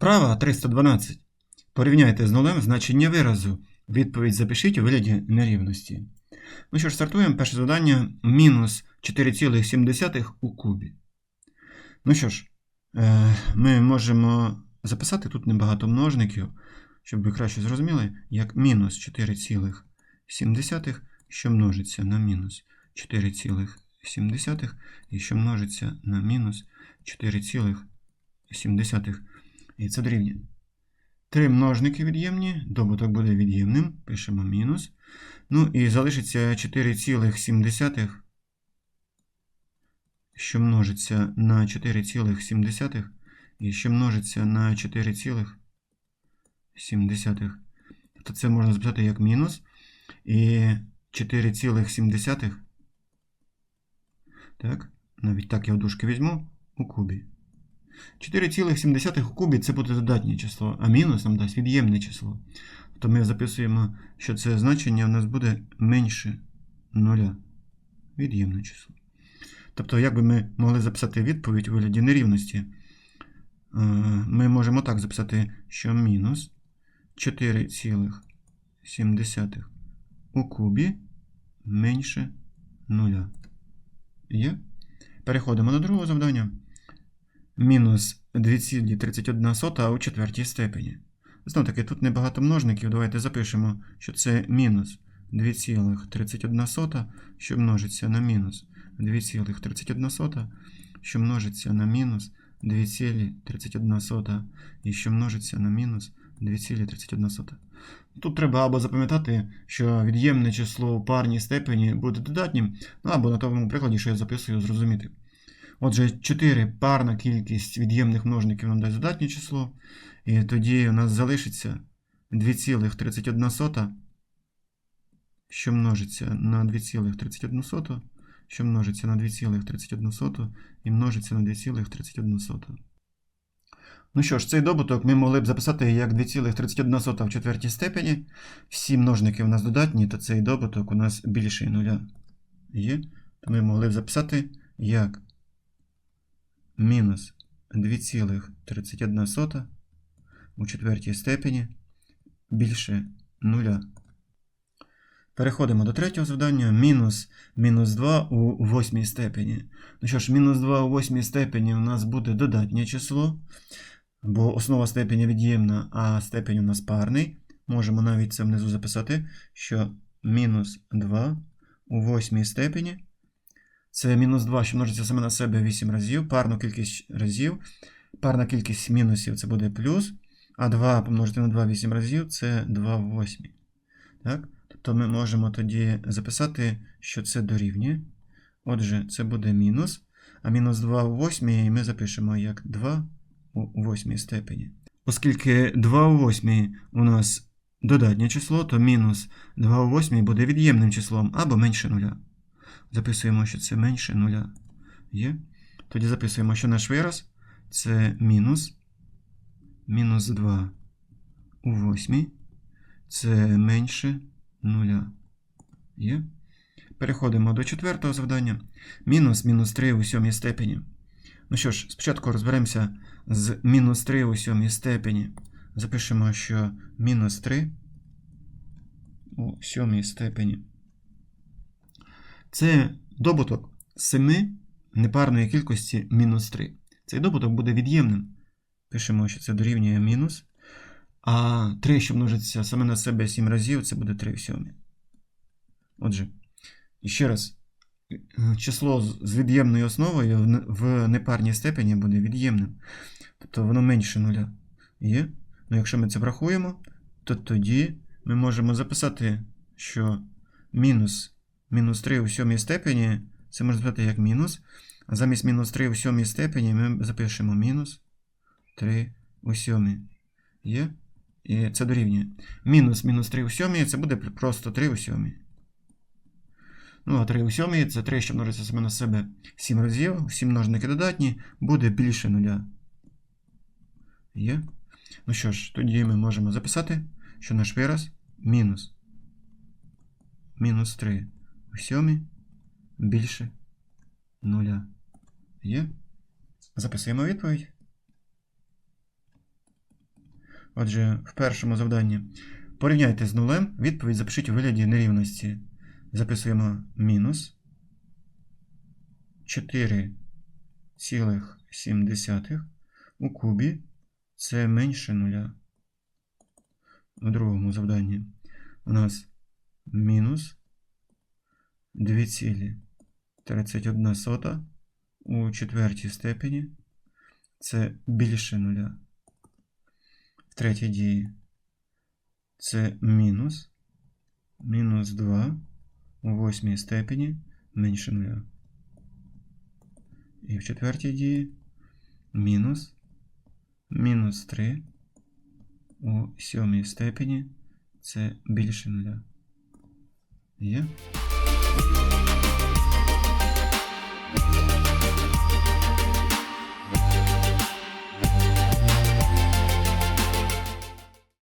Вправа 312. Порівняйте з нулем значення виразу. Відповідь запишіть у вигляді нерівності. Ну що ж, стартуємо. Перше завдання мінус 4,7 у кубі. Ну що ж, е, ми можемо записати тут небагато множників, щоб ви краще зрозуміли, як мінус 4,7, що множиться на мінус 4,7 і що множиться на мінус 4,7. І це дорівнює. Три множники від'ємні, добуток буде від'ємним, пишемо мінус. Ну і залишиться 4,7, що множиться на 4,7 і що множиться на 4,7. Тобто це можна записати як мінус. І 4,7. Так, навіть так я в дужки візьму у кубі. 4,7 у кубі це буде додатнє число, а мінус нам дасть від'ємне число. То ми записуємо, що це значення у нас буде менше 0. Від'ємне число. Тобто, як би ми могли записати відповідь у вигляді нерівності, е, ми можемо так записати, що мінус 4,7 у кубі менше 0. Є? Переходимо до другого завдання. Мінус 2,31 у четвертій степені. Знову таки, тут небагато множників. Давайте запишемо, що це мінус 2,31, що множиться на мінус 2,31, що множиться на мінус 2,31 і що множиться на мінус 2,31. Тут треба або запам'ятати, що від'ємне число у парній степені буде додатнім, ну або на тому прикладі, що я записую, зрозуміти. Отже, 4 парна кількість від'ємних множників нам дасть додатнє число. І тоді у нас залишиться 2,31, що множиться на 2,31, що множиться на 2,31 і множиться на 2,31. Ну що ж, цей добуток ми могли б записати як 2,31 в четвертій степені. Всі множники у нас додатні, то цей добуток у нас більший нуля є. То ми могли б записати як мінус 2,31 у четвертій степені більше нуля. Переходимо до третього завдання. Мінус мінус 2 у восьмій степені. Ну що ж, мінус 2 у восьмій степені у нас буде додатнє число, бо основа степені від'ємна, а степень у нас парний. Можемо навіть це внизу записати, що мінус 2 у восьмій степені. Це мінус 2, що множиться саме на себе 8 разів, парну кількість разів. Парна кількість мінусів це буде плюс. А 2 помножити на 2 8 разів це 2 в 8. Так? Тобто ми можемо тоді записати, що це дорівнює. Отже, це буде мінус. А мінус 2 у 8 ми запишемо як 2 у 8 степені. Оскільки 2 у 8 у нас додатнє число, то мінус 2 у 8 буде від'ємним числом або менше нуля. Записуємо, що це менше нуля. Є. Тоді записуємо, що наш вираз це мінус. Мінус 2 у 8. Це менше нуля. Є. Переходимо до четвертого завдання. Мінус мінус 3 у сьомій степені. Ну що ж, спочатку розберемося з мінус 3 у сьомій степені. Запишемо, що мінус 3 у сьомій степені. Це добуток 7 непарної кількості мінус 3. Цей добуток буде від'ємним. Пишемо, що це дорівнює мінус. А 3, що множиться саме на себе 7 разів, це буде 3 в 7. Отже, ще раз, число з від'ємною основою в непарній степені буде від'ємним. Тобто воно менше нуля є. Ну, якщо ми це врахуємо, то тоді ми можемо записати, що мінус мінус 3 у сьомій степені, це можна записати як мінус. А замість мінус 3 у сьомій степені ми запишемо мінус 3 у сьомій. Є? І це дорівнює. Мінус мінус 3 у сьомій це буде просто 3 у сьомій. Ну, а 3 у сьомій це 3, що множиться саме на себе 7 разів. Всі множники додатні, буде більше нуля. Є? Ну що ж, тоді ми можемо записати, що наш вираз мінус. Мінус 3 у сьомій більше нуля. Є? Записуємо відповідь. Отже, в першому завданні порівняйте з нулем, відповідь запишіть у вигляді нерівності. Записуємо мінус 4,7 у кубі. Це менше нуля. У другому завданні у нас мінус 2,31 сота у четвертій степені. Це більше нуля. В третій дії це мінус. Мінус 2 у восьмій степені менше нуля. І в четвертій дії мінус. Мінус 3 у сьомій степені це більше нуля. Є?